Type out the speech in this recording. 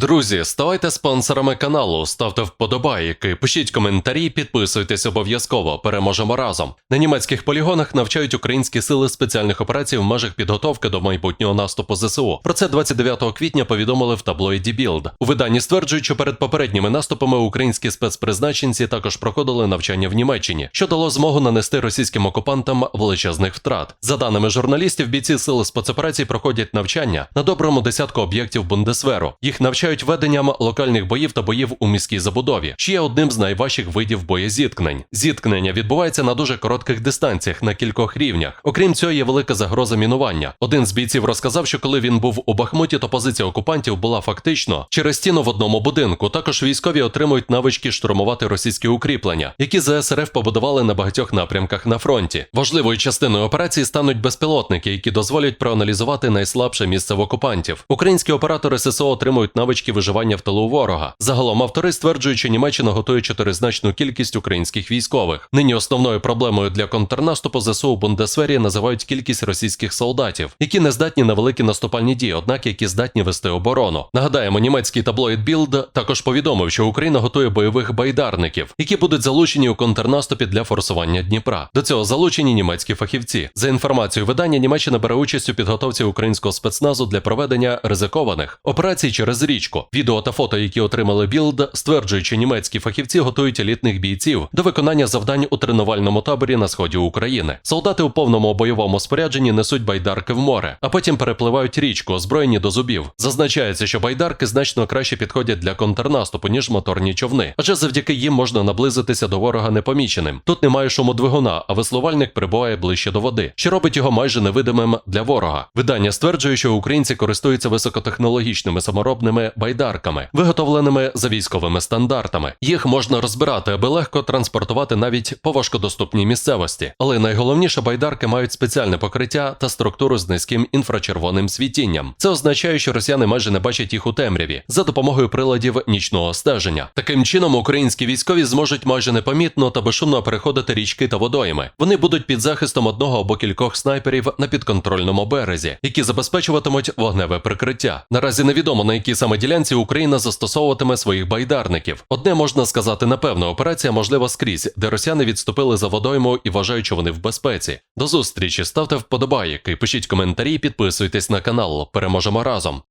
Друзі, ставайте спонсорами каналу, ставте вподобайки, пишіть коментарі, підписуйтесь обов'язково. Переможемо разом. На німецьких полігонах навчають українські сили спеціальних операцій в межах підготовки до майбутнього наступу ЗСУ. Про це 29 квітня повідомили в таблоїді Білд. У виданні стверджують, що перед попередніми наступами українські спецпризначенці також проходили навчання в Німеччині, що дало змогу нанести російським окупантам величезних втрат. За даними журналістів, бійці сили спецоперацій проходять навчання на доброму десятку об'єктів Бундесверу. Їх навчають веденням локальних боїв та боїв у міській забудові, що є одним з найважчих видів боєзіткнень. Зіткнення відбувається на дуже коротких дистанціях на кількох рівнях. Окрім цього, є велика загроза мінування. Один з бійців розказав, що коли він був у Бахмуті, то позиція окупантів була фактично через стіну в одному будинку. Також військові отримують навички штурмувати російські укріплення, які ЗСРФ побудували на багатьох напрямках на фронті. Важливою частиною операції стануть безпілотники, які дозволять проаналізувати найслабше місце в окупантів. Українські оператори ССО отримують навички виживання в тилу ворога. Загалом автори стверджують, що Німеччина готує чотиризначну кількість українських військових. Нині основною проблемою для контрнаступу ЗСУ у Бундесвері називають кількість російських солдатів, які не здатні на великі наступальні дії, однак які здатні вести оборону. Нагадаємо, німецький таблоїд Білд також повідомив, що Україна готує бойових байдарників, які будуть залучені у контрнаступі для форсування Дніпра. До цього залучені німецькі фахівці. За інформацією видання, Німеччина бере участь у підготовці українського спецназу для проведення ризикованих операцій через річку. Відео та фото, які отримали Білд, стверджують, що німецькі фахівці готують елітних бійців до виконання завдань у тренувальному таборі на сході України. Солдати у повному бойовому спорядженні несуть байдарки в море, а потім перепливають річку, озброєні до зубів. Зазначається, що байдарки значно краще підходять для контрнаступу, ніж моторні човни, адже завдяки їм можна наблизитися до ворога непоміченим. Тут немає шуму двигуна, а веслувальник прибуває ближче до води, що робить його майже невидимим для ворога. Видання стверджує, що українці користуються високотехнологічними саморобними байдарками, виготовленими за військовими стандартами. Їх можна розбирати, аби легко транспортувати навіть по важкодоступній місцевості. Але найголовніше байдарки мають спеціальне покриття та структуру з низьким інфрачервоним світінням. Це означає, що росіяни майже не бачать їх у темряві за допомогою приладів нічного стеження. Таким чином, українські військові зможуть майже непомітно та безшумно переходити річки та водойми. Вони будуть під захистом одного або кількох снайперів на підконтрольному березі, які забезпечуватимуть вогневе прикриття. Наразі невідомо на якій саме ділянці Україна застосовуватиме своїх байдарників. Одне можна сказати напевно, операція можлива скрізь, де росіяни відступили за водойму і вважають, що вони в безпеці. До зустрічі, ставте вподобайки, пишіть коментарі, підписуйтесь на канал. Переможемо разом.